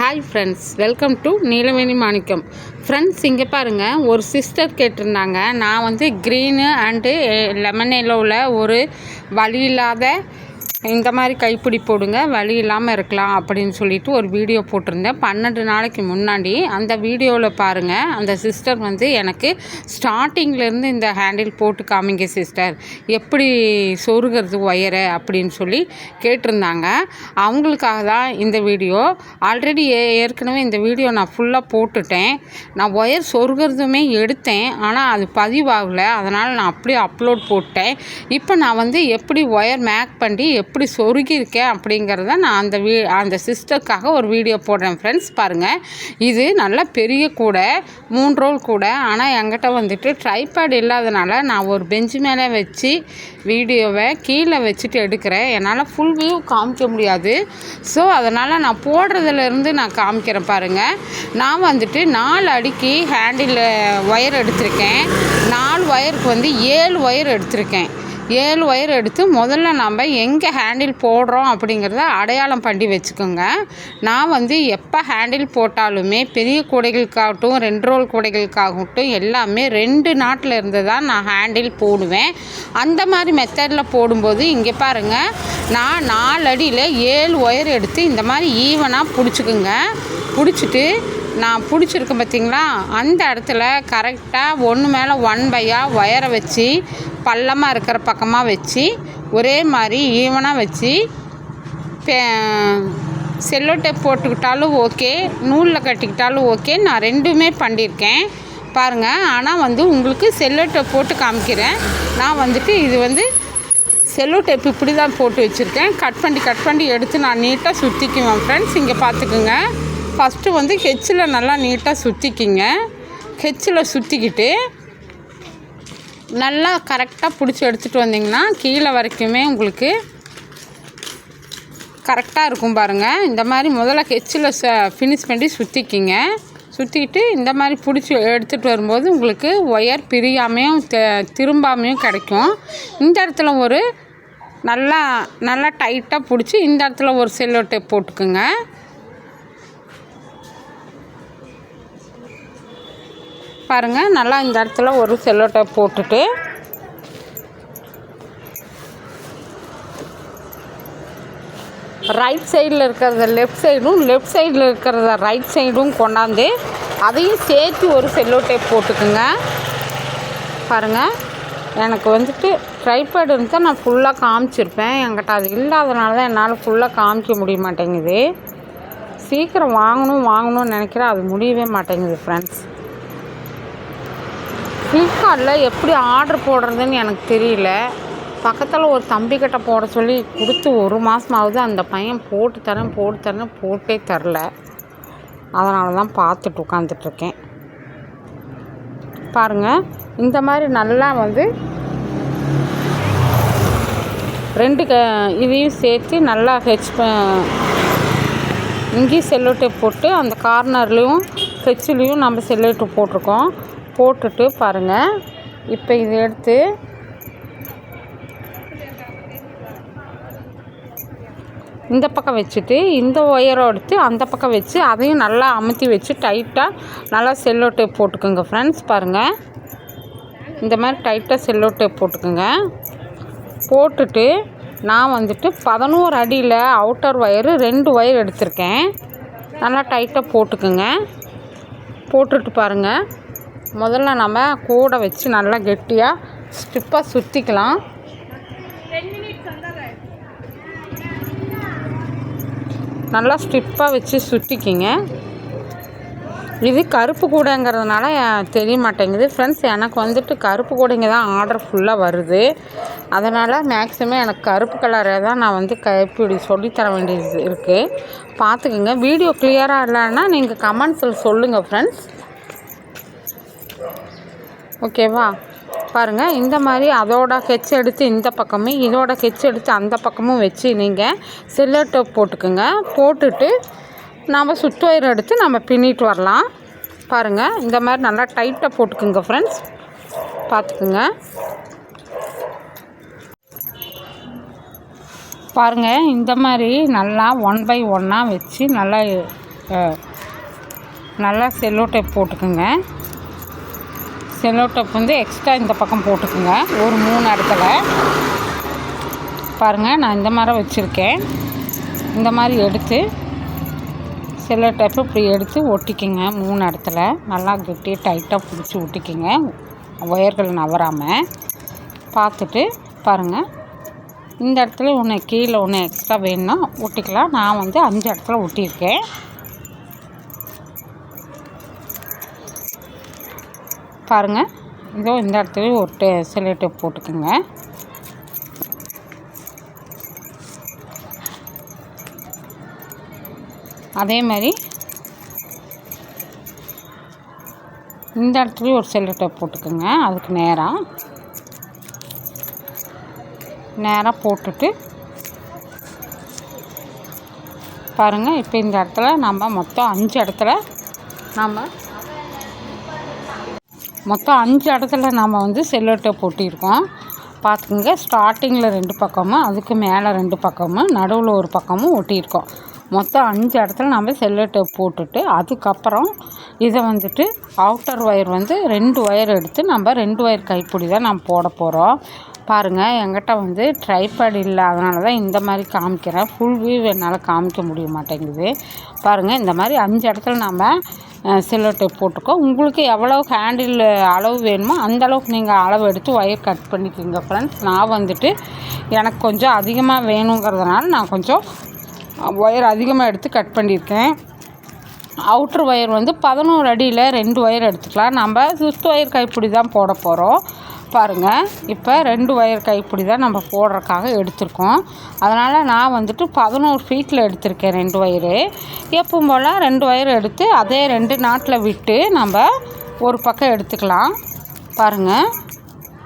Hi friends welcome to Neelaveni Manickam friends இங்கே பாருங்கள் ஒரு சிஸ்டர் கேட்டிருந்தாங்க. நான் வந்து க்ரீனு அண்டு லெமன் எல்லோவில் ஒரு வழி இல்லாத இந்த மாதிரி கைப்பிடி போடுங்க வழி இல்லாமல் இருக்கலாம் அப்படின்னு சொல்லிட்டு ஒரு வீடியோ போட்டிருந்தேன். பன்னெண்டு நாளைக்கு முன்னாடி அந்த வீடியோவில் பாருங்கள் அந்த சிஸ்டர் வந்து எனக்கு ஸ்டார்டிங்லேருந்து இந்த ஹேண்டில் போட்டு காமிங்க சிஸ்டர் எப்படி சொருகிறது ஒயரை அப்படின்னு சொல்லி கேட்டிருந்தாங்க. அவங்களுக்காக தான் இந்த வீடியோ. ஆல்ரெடி ஏ ஏற்கனவே இந்த வீடியோ நான் ஃபுல்லாக போட்டுட்டேன். நான் ஒயர் சொருகிறதுமே எடுத்தேன் ஆனால் அது பதிவாகலை. அதனால் நான் அப்படியே அப்லோட் போட்டேன். இப்போ நான் வந்து எப்படி ஒயர் மேக் பண்ணி எப்படி சொருகியிருக்கேன் அப்படிங்கிறத நான் அந்த வீ அந்த சிஸ்டருக்காக ஒரு வீடியோ போடுறேன் ஃப்ரெண்ட்ஸ் பாருங்கள் இது நல்ல பெரிய கூடை மூணு ரோல் கூடை. ஆனால் என்கிட்ட வந்துட்டு ட்ரைபேட் இல்லாதனால நான் ஒரு பெஞ்சு மேலே வச்சு வீடியோவை கீழே வச்சுட்டு எடுக்கிறேன். என்னால் ஃபுல் வியூ காமிக்க முடியாது. ஸோ அதனால் நான் போடுறதுலேருந்து நான் காமிக்கிறேன் பாருங்கள் நான் வந்துட்டு நாலு அடிக்கு ஹேண்டில் ஒயர் எடுத்திருக்கேன். நாலு ஒயருக்கு வந்து ஏழு ஒயர் எடுத்திருக்கேன். ஏழு ஒயர் எடுத்து முதல்ல நம்ம எங்கே ஹேண்டில் போடுறோம் அப்படிங்கிறத அடையாளம் பண்ணி வச்சுக்கோங்க. நான் வந்து எப்போ ஹேண்டில் போட்டாலுமே பெரிய கூடைகளுக்காகட்டும் ரெண்டு ரோல் கூடைகளுக்காகட்டும் எல்லாமே ரெண்டு நாட்டில் இருந்து தான் நான் ஹேண்டில் போடுவேன். அந்த மாதிரி மெத்தடில் போடும்போது இங்கே பாருங்கள் நான் நாலு அடியில் ஏழு ஒயர் எடுத்து இந்த மாதிரி ஈவனாக பிடிச்சிக்குங்க. பிடிச்சிட்டு நான் பிடிச்சிருக்கேன் பார்த்தீங்களா அந்த இடத்துல கரெக்டாக ஒன்று மேலே ஒன் பையாக ஒயரை வச்சு பள்ளமாக இருக்கிற பக்கமாக வச்சு ஒரே மாதிரி ஈவனாக வச்சு செல்லோ டேப் போட்டுக்கிட்டாலும் ஓகே நூலில் கட்டிக்கிட்டாலும் ஓகே நான் ரெண்டுமே பண்ணியிருக்கேன். பாருங்கள் ஆனால் வந்து உங்களுக்கு செல்லோ டேப் போட்டு காமிக்கிறேன். நான் வந்துட்டு இது வந்து செல்லோ டேப் இப்படி தான் போட்டு வச்சுருக்கேன். கட் பண்ணி கட் பண்ணி எடுத்து நான் நீட்டாக சுற்றிக்குவேன் ஃப்ரெண்ட்ஸ் இங்கே பார்த்துக்குங்க ஃபஸ்ட்டு வந்து ஹெச்சில் நல்லா நீட்டாக சுற்றிக்கிங்க ஹெச்சில் சுற்றிக்கிட்டு நல்லா கரெக்டாக பிடிச்சி எடுத்துகிட்டு வந்திங்கன்னா கீழே வரைக்குமே உங்களுக்கு கரெக்டாக இருக்கும் பாருங்கள் இந்த மாதிரி முதல்ல ஹெச்சில் ச ஃபினிஷ் பண்ணி சுற்றிக்கிங்க சுற்றிக்கிட்டு இந்த மாதிரி பிடிச்சி எடுத்துகிட்டு வரும்போது உங்களுக்கு ஒயர் பிரியாமையும் திரும்பாமையும் கிடைக்கும். இந்த இடத்துல ஒரு நல்லா நல்லா டைட்டாக பிடிச்சி இந்த இடத்துல ஒரு செல்லோ டேப் போட்டுக்குங்க. பாருங்கள் நல்லா இந்த இடத்துல ஒரு செல்லோ டேப் போட்டுட்டு. ரைட் சைடில் இருக்கிறத லெஃப்ட் சைடும் லெஃப்ட் சைடில் இருக்கிறத ரைட் சைடும் கொண்டாந்து அதையும் சேர்த்து ஒரு செல்லோ டேப் போட்டுக்குங்க. பாருங்கள் எனக்கு வந்துட்டு ட்ரைபேடு இருந்தால் நான் ஃபுல்லாக காமிச்சிருப்பேன். என்கிட்ட அது இல்லாதனால தான் என்னால் ஃபுல்லாக காமிக்க முடிய மாட்டேங்குது. சீக்கிரம் வாங்கணும் வாங்கணும்னு நினைக்கிறேன். அது முடியவே மாட்டேங்குது ஃப்ரெண்ட்ஸ் ஃப்ளிப்கார்ட்டில் எப்படி ஆர்டர் போடுறதுன்னு எனக்கு தெரியல. பக்கத்தில் ஒரு தம்பிக்கிட்ட போட சொல்லி கொடுத்து ஒரு மாதமாவது அந்த பையன் போட்டு தரேன் போட்டு தரேன் போட்டே தரல. அதனால தான் பார்த்துட்டு உட்காந்துட்ருக்கேன் பாருங்கள் இந்த மாதிரி நல்லா வந்து ரெண்டு க இதையும் சேர்த்து நல்லா ஹெச் இங்கேயும் செல்லோ டேப் போட்டு அந்த கார்னர்லேயும் ஹெச்சிலையும் நம்ம செல்லோ டேப் போட்டிருக்கோம். போட்டுட்டு பாருங்கள் இப்போ இதை எடுத்து இந்த பக்கம் வச்சுட்டு இந்த ஒயரை எடுத்து அந்த பக்கம் வச்சு அதையும் நல்லா அமுத்தி வச்சு டைட்டாக நல்லா செல்லோ டேப் போட்டுக்கோங்க ஃப்ரெண்ட்ஸ் பாருங்கள் இந்த மாதிரி டைட்டாக செல்லோ டேப் போட்டுக்கோங்க. போட்டுட்டு நான் வந்துட்டு பதினோரு அடியில் அவுட்டர் ஒயரு ரெண்டு ஒயர் எடுத்திருக்கேன். நல்லா டைட்டாக போட்டுக்குங்க. போட்டுட்டு பாருங்கள் முதல்ல நம்ம கூட வச்சு நல்லா கெட்டியாக ஸ்டிப்பாக சுற்றிக்கலாம் நல்லா ஸ்டிப்பாக வச்சு சுற்றிக்கிங்க இது கருப்பு கூடைங்கிறதுனால தெரிய மாட்டேங்குது. ஃப்ரெண்ட்ஸ் எனக்கு வந்துட்டு கருப்பு கூடைங்க தான் ஆர்டர் ஃபுல்லாக வருது. அதனால் மேக்ஸிமம் எனக்கு கருப்பு கலரை தான் நான் வந்து கைப்பிடி சொல்லித்தர வேண்டியது இருக்குது பார்த்துக்குங்க. வீடியோ கிளியராக இல்லைன்னா நீங்கள் கமெண்ட்ஸில் சொல்லுங்கள் ஃப்ரெண்ட்ஸ் ஓகேவா? பாருங்கள் இந்த மாதிரி அதோட ஹெச் எடுத்து இந்த பக்கமும் இதோட ஹெச் எடுத்து அந்த பக்கமும் வச்சு நீங்கள் சில்லர் டோப் போட்டுக்குங்க. போட்டுட்டு நம்ம சுத்து எடுத்து நம்ம பின்னிட்டு வரலாம். பாருங்கள் இந்த மாதிரி நல்லா டைட்டாக போட்டுக்குங்க ஃப்ரெண்ட்ஸ் பார்த்துக்குங்க பாருங்கள் இந்த மாதிரி நல்லா ஒன் பை ஒன்னாக வச்சு நல்லா நல்லா செல்லோ டேப் போட்டுக்குங்க. செல்லோ டேப் வந்து எக்ஸ்ட்ரா இந்த பக்கம் போட்டுக்குங்க. ஒரு மூணு இடத்துல பாருங்கள் நான் இந்த மாதிரி வச்சுருக்கேன். இந்த மாதிரி எடுத்து செல்லோ டேப்பு இப்படி எடுத்து ஒட்டிக்கிங்க மூணு இடத்துல நல்லா கெட்டி டைட்டாக பிடிச்சி ஒட்டிக்கிங்க. ஒயர்கள் நவராமல் பார்த்துட்டு பாருங்கள் இந்த இடத்துல ஒன்று கீழே ஒன்று எக்ஸ்ட்ரா வேணும்னா ஒட்டிக்கலாம். நான் வந்து அஞ்சு இடத்துல ஒட்டியிருக்கேன். பாருங்கள் இதோ இந்த இடத்துல ஒரு டே செல்லோ டேப் போட்டுக்கோங்க. அதே மாதிரி இந்த இடத்துலையும் ஒரு செல்லோ டேப் போட்டுக்கோங்க. அதுக்கு நேராக நேராக போட்டுட்டு பாருங்கள் இப்போ இந்த இடத்துல நம்ம மொத்தம் அஞ்சு இடத்துல நம்ம மொத்தம் அஞ்சு இடத்துல நம்ம வந்து செல்லோ டேப் ஒட்டியிருக்கோம் பார்த்துக்குங்க ஸ்டார்டிங்கில் ரெண்டு பக்கமும் அதுக்கு மேலே ரெண்டு பக்கமும் நடுவில் ஒரு பக்கமும் ஒட்டியிருக்கோம். மொத்தம் அஞ்சு இடத்துல நம்ம செல்லோ டேப் போட்டுட்டு அதுக்கப்புறம் இதை வந்துட்டு அவுட்டர் ஒயர் வந்து ரெண்டு ஒயர் எடுத்து நம்ம ரெண்டு ஒயர் கைப்பிடி தான் நம்ம போட போகிறோம் பாருங்கள் என்கிட்ட வந்து ட்ரைபேட் இல்லை அதனால தான் இந்த மாதிரி காமிக்கிறேன். ஃபுல் வியூ என்னால் காமிக்க முடிய மாட்டேங்குது. பாருங்கள் இந்த மாதிரி அஞ்சு இடத்துல நம்ம செல்லோ டேப் போட்டுக்கோ. உங்களுக்கு எவ்வளோ ஹேண்டில் அளவு வேணுமோ அந்த அளவுக்கு நீங்கள் அளவு எடுத்து ஒயர் கட் பண்ணிக்கோங்க ஃப்ரெண்ட்ஸ் நான் வந்துட்டு எனக்கு கொஞ்சம் அதிகமாக வேணுங்கிறதுனால நான் கொஞ்சம் ஒயர் அதிகமாக எடுத்து கட் பண்ணியிருக்கேன். அவுட்ரு ஒயர் வந்து பதினோரு அடியில் ரெண்டு ஒயர் எடுத்துக்கலாம். நம்ம சுத்து ஒயர் கைப்பிடி தான் போட போகிறோம் பாருங்கள் இப்போ ரெண்டு ஒயர் கைப்பிடி தான் நம்ம போடுறதுக்காக எடுத்திருக்கோம். அதனால் நான் வந்துட்டு பதினோரு ஃபீட்டில் எடுத்திருக்கேன் ரெண்டு ஒயரு எப்பவும் போல் ரெண்டு ஒயர் எடுத்து அதே ரெண்டு நாட்டில் விட்டு நம்ம ஒரு பக்கம் எடுத்துக்கலாம். பாருங்கள்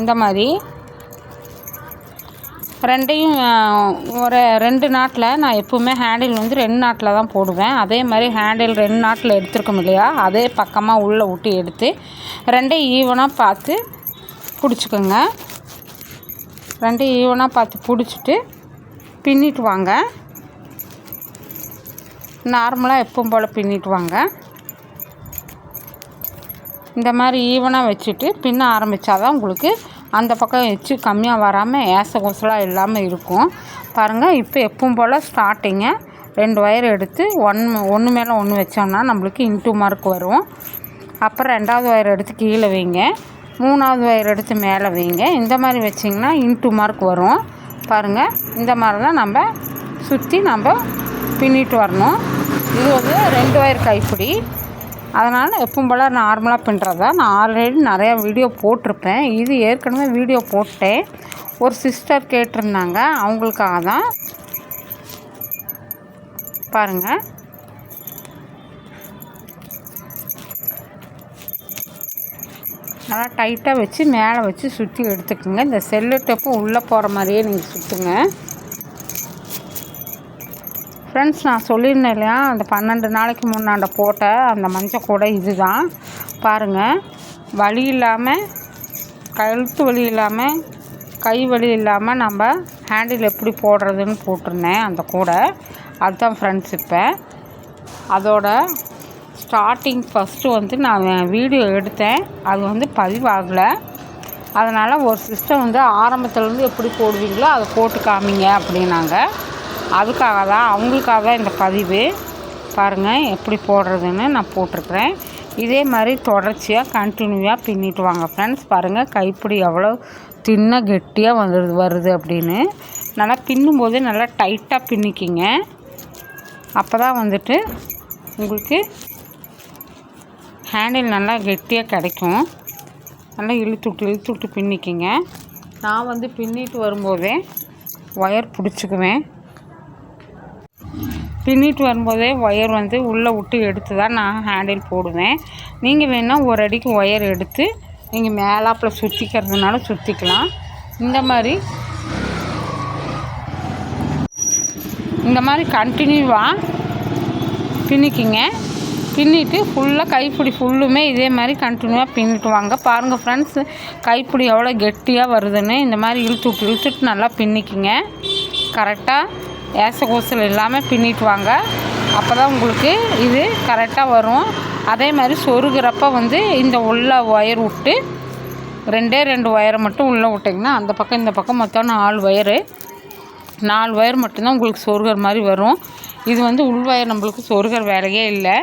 இந்த மாதிரி. ரெண்டையும் ஒரு ரெண்டு நாட்டில் நான் எப்போவுமே ஹேண்டில் வந்து ரெண்டு நாட்டில் தான் போடுவேன். அதே மாதிரி ஹேண்டில் ரெண்டு நாட்டில் எடுத்துருக்கோம் இல்லையா? அதே பக்கமாக உள்ளே விட்டு எடுத்து ரெண்டையும் ஈவனாக பார்த்து பிடிச்சிக்கோங்க. ரெண்டு ஈவனாக பார்த்து பிடிச்சிட்டு பின்னிட்டு வாங்க. நார்மலாக எப்பவும் போல் பின்னிட்டு வாங்க. இந்த மாதிரி ஈவனாக வச்சுட்டு பின்ன ஆரம்பித்தாதான் உங்களுக்கு அந்த பக்கம் எச்சு கம்மியாக வராமல் ஏச கொசலாக இல்லாமல் இருக்கும். பாருங்கள் இப்போ எப்பவும் போல் ஸ்டார்டிங்க ரெண்டு ஒயர் எடுத்து ஒன் ஒன்று மேலே ஒன்று வச்சோம்னா நம்மளுக்கு இன்டூ மார்க் வரும். அப்புறம் ரெண்டாவது ஒயர் எடுத்து கீழே வைங்க. மூணாவது ஒயர் எடுத்து மேலே வைங்க. இந்த மாதிரி வச்சிங்கன்னா இன்ட்டு மார்க் வரும். பாருங்கள் இந்த மாதிரி தான் நம்ம சுற்றி நம்ம பின்னிட்டு வரணும். இது வந்து ரெண்டு ஒயர் கைப்பிடி. அதனால் எப்பவும் போல் நார்மலாக பின்னுறதா நான் ஆல்ரெடி நிறையா வீடியோ போட்டிருப்பேன். இது ஏற்கனவே வீடியோ போட்டேன். ஒரு சிஸ்டர் கேட்டிருந்தாங்க அவங்களுக்காக தான். பாருங்கள் நல்லா டைட்டாக வச்சு மேலே வச்சு சுற்றி எடுத்துக்கோங்க. இந்த செல்லு டப்பும் உள்ளே போகிற மாதிரியே நீங்கள் சுற்றுங்க ஃப்ரெண்ட்ஸ் நான் சொல்லியிருந்தேன் இல்லையா? அந்த பன்னெண்டு நாளைக்கு முன்னாண்ட போட்ட அந்த மஞ்சள் கூடை இது தான் பாருங்கள் வலி இல்லாமல் கழுத்து வலி இல்லாமல் கை வலி இல்லாமல் நம்ம ஹேண்டில் எப்படி போடுறதுன்னு போட்டிருந்தேன் அந்த கூடை. அதுதான் ஃப்ரெண்ட்ஸ் இப்போ. அதோட ஸ்டார்டிங் ஃபஸ்ட்டு வந்து நான் வீடியோ எடுத்தேன். அது வந்து பதிவாகலை. அதனால் ஒரு சிஸ்டம் வந்து ஆரம்பத்துலேருந்து எப்படி போடுவீங்களோ அதை போட்டு காமிங்க அப்படின்னாங்க. அதுக்காக தான் அவங்களுக்காக தான் இந்த பதிவு. பாருங்கள் எப்படி போடுறதுன்னு நான் போட்டிருக்கிறேன். இதே மாதிரி தொடர்ச்சியாக கண்டினியூவாக பின்னிட்டு வாங்க ஃப்ரெண்ட்ஸ் பாருங்கள் கைப்பிடி எவ்வளோ தின்ன கெட்டியாக வந்துடுது வருது அப்படின்னு. நல்லா பின்னும்போது நல்லா டைட்டாக பின்னிக்கிங்க. அப்போ தான் வந்துட்டு உங்களுக்கு ஹேண்டில் நல்லா கெட்டியாக கிடைக்கும். நல்லா இழுத்து விட்டு இழுத்து விட்டு பின்னிக்கிங்க. நான் வந்து பின்னிட்டு வரும்போதே ஒயர் பிடிச்சிக்குவேன். பின்னிட்டு வரும்போதே ஒயர் வந்து உள்ளே விட்டு எடுத்து தான் நான் ஹேண்டில் போடுவேன். நீங்கள் வேணால் ஒரு அடிக்கு ஒயர் எடுத்து நீங்கள் மேலாப்பில் சுற்றிக்கிறதுனால சுற்றிக்கலாம் இந்த மாதிரி. இந்த மாதிரி கண்டினியூவாக பின்னிக்கிங்க. பின்னிட்டு ஃபுல்லாக கைப்பிடி ஃபுல்லுமே இதே மாதிரி கண்டினியூவாக பின்னிட்டு வாங்க பாருங்கள் ஃப்ரெண்ட்ஸ் கைப்பிடி எவ்வளோ கெட்டியாக வருதுன்னு. இந்த மாதிரி இழுத்து விட்டு இழுத்துட்டு நல்லா பின்னிக்கிங்க. கரெக்டாக ஏச கூசல் இல்லாமல் பின்னிட்டு வாங்க அப்போ தான் உங்களுக்கு இது கரெக்டாக வரும். அதே மாதிரி சொருகிறப்ப வந்து இந்த உள்ள ஒயர் விட்டு ரெண்டே ரெண்டு ஒயரை மட்டும் உள்ளே விட்டிங்கன்னா அந்த பக்கம் இந்த பக்கம் மொத்தம் நாலு ஒயரு நாலு ஒயர் மட்டும்தான் உங்களுக்கு சொருகிற மாதிரி வரும். இது வந்து உள் ஒயர் நம்மளுக்கு சொருகிற வேலையே இல்லை.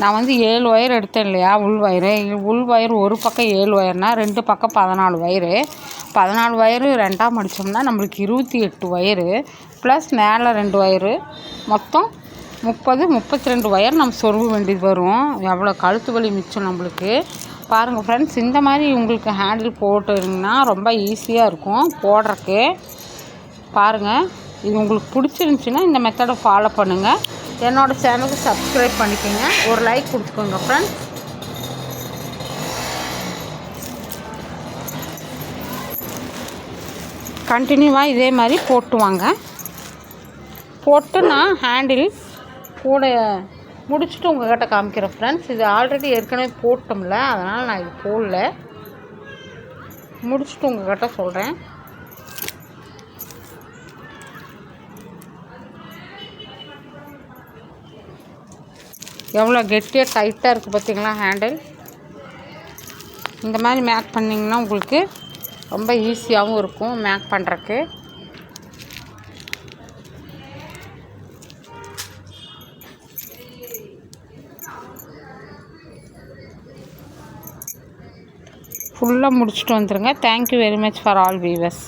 நான் வந்து ஏழு ஒயர் எடுத்தேன் இல்லையா உள் ஒயரு. உள் ஒயர் ஒரு பக்கம் ஏழு ஒயர்னால் ரெண்டு பக்கம் பதினாலு ஒயரு. பதினாலு ஒயரு ரெண்டாக மடித்தோம்னா நம்மளுக்கு இருபத்தி எட்டு ஒயரு ப்ளஸ் மேலே ரெண்டு ஒயரு. மொத்தம் முப்பது முப்பத்தி ரெண்டு ஒயர் நம்ம சொருக வேண்டியது வரும். எவ்வளோ கழுத்து வலி மிச்சம் நம்மளுக்கு. பாருங்கள் ஃப்ரெண்ட்ஸ் இந்த மாதிரி உங்களுக்கு ஹேண்டில் போட்டுருங்கன்னா ரொம்ப ஈஸியாக இருக்கும் போடுறக்கு பாருங்கள் இது உங்களுக்கு பிடிச்சிருந்துச்சின்னா இந்த மெத்தடை ஃபாலோ பண்ணுங்கள் என்னோடய சேனலுக்கு சப்ஸ்கிரைப் பண்ணிக்கோங்க. ஒரு லைக் கொடுத்துக்கோங்க ஃப்ரெண்ட்ஸ் கண்டினியூவாக இதே மாதிரி போட்டு வாங்க போட்டு நான் ஹேண்டில் கூட முடிச்சுட்டு உங்கள்கிட்ட காமிக்கிறேன் ஃப்ரெண்ட்ஸ் இது ஆல்ரெடி ஏற்கனவே போட்டோம்ல அதனால் நான் இது போடல. முடிச்சுட்டு உங்கள்கிட்ட சொல்கிறேன் எவ்வளோ கெட்டியாக டைட்டாக இருக்குது பார்த்தீங்களா ஹேண்டில்? இந்த மாதிரி மேக் பண்ணிங்கன்னா உங்களுக்கு ரொம்ப ஈஸியாகவும் இருக்கும் மேக் பண்ணுறக்கு. ஃபுல்லாக முடிச்சுட்டு வந்துடுங்க thank you very much for all viewers